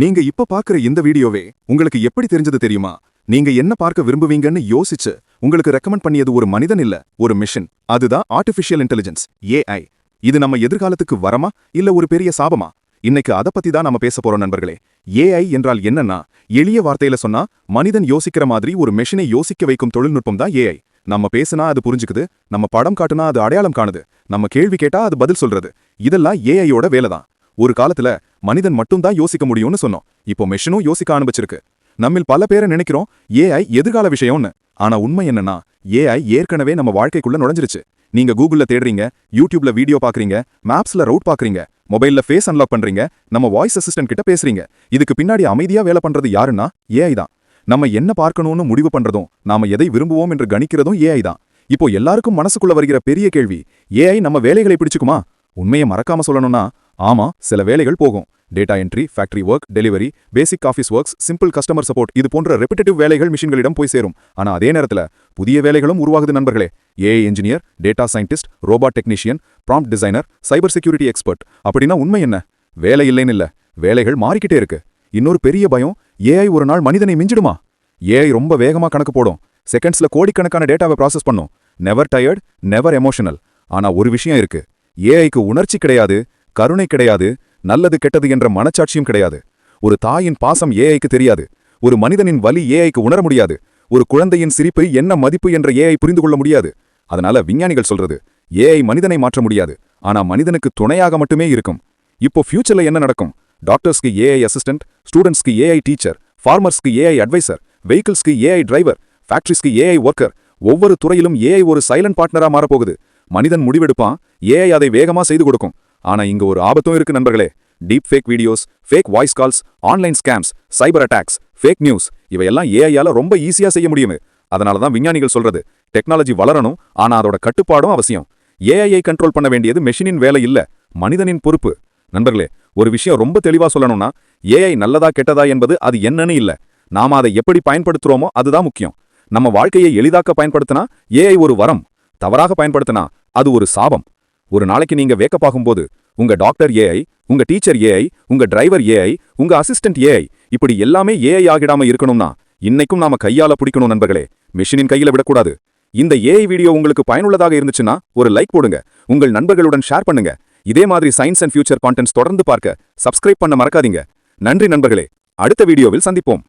நீங்க இப்ப பாக்குற இந்த வீடியோவே உங்களுக்கு எப்படி தெரிஞ்சது தெரியுமா? நீங்க என்ன பார்க்க விரும்புவீங்கன்னு யோசிச்சு உங்களுக்கு ரெக்கமெண்ட் பண்ணியது ஒரு மனிதன் இல்ல ஒரு மிஷின் அதுதான் ஆர்டிஃபிஷியல் இன்டெலிஜென்ஸ் ஏஐ இது நம்ம எதிர்காலத்துக்கு வரமா இல்ல ஒரு பெரிய சாபமா? இன்னைக்கு அத பத்தி தான் நம்ம பேச போறோம் நண்பர்களே. ஏஐ என்றால் என்னன்னா எளிய வார்த்தையில சொன்னா மனிதன் யோசிக்கிற மாதிரி ஒரு மெஷினை யோசிக்க வைக்கும் தொழில்நுட்பம் தான் ஏஐ நம்ம பேசுனா அது புரிஞ்சுக்குது நம்ம படம் காட்டுனா அது அடையாளம் காணுது நம்ம கேள்வி கேட்டா அது பதில் சொல்றது. இதெல்லாம் ஏஐயோட வேலை தான் ஒரு காலத்துல மனிதன் மட்டும் தான் யோசிக்க முடியும்னு சொன்னோம். இப்போ மெஷினும் யோசிக்க ஆரம்பிச்சிருக்கு. நம்மில் பல பேரை நினைக்கிறோம் ஏஐ எதிர்கால விஷயம்னு. ஆனா உண்மை என்னன்னா ஏஐ ஏற்கனவே நம்ம வாழ்க்கைக்குள்ள நுழைஞ்சிருச்சு. நீங்க கூகுள்ல தேடுறீங்க யூடியூப்ல வீடியோ பாக்குறீங்க மேப்ஸ்ல ரவுட் பாக்குறீங்க மொபைல்ல ஃபேஸ் அன்லாக் பண்றீங்க நம்ம வாய்ஸ் அசிஸ்டன்ட் கிட்ட பேசுறீங்க. இதுக்கு பின்னாடி அமைதியா வேலை பண்றது யாருன்னா ஏஐ தான். நம்ம என்ன பார்க்கணும்னு முடிவு பண்றதும் நாம எதை விரும்புவோம் என்று கணிக்கிறதும் ஏஐ தான். இப்போ எல்லாருக்கும் மனசுக்குள்ள வருகிற பெரிய கேள்வி ஏஐ நம்ம வேலைகளை பிடிச்சுக்குமா? உண்மையை மறக்காம சொல்லணும்னா ஆமா சில வேலைகள் போகும். Data entry factory work delivery basic office works simple customer support இது போன்ற ரெப்பிட்டேட்டிவ் வேலைகள் மிஷின்களிடம் போய் சேரும். ஆனா அதே நேரத்துல புதிய வேலைகளும் உருவாகுது நண்பர்களே. AI engineer data scientist robot technician prompt designer cyber security expert அப்படின்னா உண்மை என்ன? வேலை இல்லைன்னு இல்ல. வேலைகள் மாறிக்கிட்டே இருக்கு. இன்னொரு பெரிய பயம் ஏஐ ஒரு நாள் மனிதனை மிஞ்சிடுமா? ஏஐ ரொம்ப வேகமா கணக்கு போடும். செகண்ட்ஸ்ல கோடிக்கணக்கான டேட்டாவை ப்ராசஸ் பண்ணும். நெவர் டயர்ட் நெவர் எமோஷனல் ஆனா ஒரு விஷயம் இருக்கு. ஏஐக்கு உணர்ச்சி கிடையாது கருணை கிடையாது நல்லது கெட்டது என்ற மனச்சாட்சியும் கிடையாது ஒரு தாயின் பாசம் ஏஐக்கு தெரியாது ஒரு மனிதனின் வலி ஏஐக்கு உணர முடியாது ஒரு குழந்தையின் சிரிப்பு என்ன மதிப்பு என்ற ஏஐ புரிந்து கொள்ள முடியாது அதனால விஞ்ஞானிகள் சொல்றது ஏஐ மனிதனை மாற்ற முடியாது ஆனா மனிதனுக்கு துணையாக மட்டுமே இருக்கும் இப்போ ஃபியூச்சர்ல என்ன நடக்கும் டாக்டர்ஸ்க்கு ஏஐ அசிஸ்டன்ட் ஸ்டூடெண்ட்ஸ்க்கு ஏஐ டீச்சர் ஃபார்மர்ஸ்க்கு ஏஐ அட்வைசர் வெஹிக்கிள்ஸ்க்கு ஏஐ டிரைவர் ஃபேக்டரிஸ்க்கு ஏஐ ஒர்க்கர் ஒவ்வொரு துறையிலும் ஏஐ ஒரு சைலண்ட் பார்ட்னரா மாறப்போகுது மனிதன் முடிவெடுப்பான் ஏஐ அதை வேகமா செய்து கொடுக்கும் ஆனா இங்க ஒரு ஆபத்தும் இருக்கு நண்பர்களே. Deep fake videos fake voice calls online scams cyber attacks fake news இவையெல்லாம் ஏஐயால ரொம்ப ஈஸியா செய்ய முடியும். அதனால தான் விஞ்ஞானிகள் சொல்றது. டெக்னாலஜி வளரணும் ஆனா அதோட கட்டுப்பாடும் அவசியம். ஏஐயை கண்ட்ரோல் பண்ண வேண்டியது மெஷினின் வேலை இல்ல மனிதனின் பொறுப்பு. நண்பர்களே ஒரு விஷயம் ரொம்ப தெளிவா சொல்லணும்னா ஏஐ நல்லதா கெட்டதா என்பது அது என்னன்னு இல்ல. நாம அதை எப்படி பயன்படுத்துறோமோ அதுதான் முக்கியம். நம்ம வாழ்க்கையை எளிதாக்க பயன்படுத்தினா ஏஐ ஒரு வரம் தவறாக பயன்படுத்தினா அது ஒரு சாபம். ஒரு நாளைக்கு நீங்க வேக்கப்பாகும்போது உங்க டாக்டர் ஏஐ உங்க டீச்சர் ஏஐ உங்க டிரைவர் ஏஐ உங்க அசிஸ்டன்ட் ஏஐ இப்படி எல்லாமே ஏஐ ஆகிடாம இருக்கணும்னா இன்னைக்கும் நாம கையால பிடிக்கணும் நண்பர்களே. மிஷினின் கையில விடக்கூடாது. இந்த ஏஐ வீடியோ உங்களுக்கு பயனுள்ளதாக இருந்துச்சுன்னா ஒரு லைக் போடுங்க. உங்கள் நண்பர்களுடன் ஷேர் பண்ணுங்க. இதே மாதிரி சயின்ஸ் அண்ட் ஃபியூச்சர் கான்டென்ட்ஸ் தொடர்ந்து பார்க்க சப்ஸ்கிரைப் பண்ண மறக்காதீங்க. நன்றி நண்பர்களே. அடுத்த வீடியோவில் சந்திப்போம்.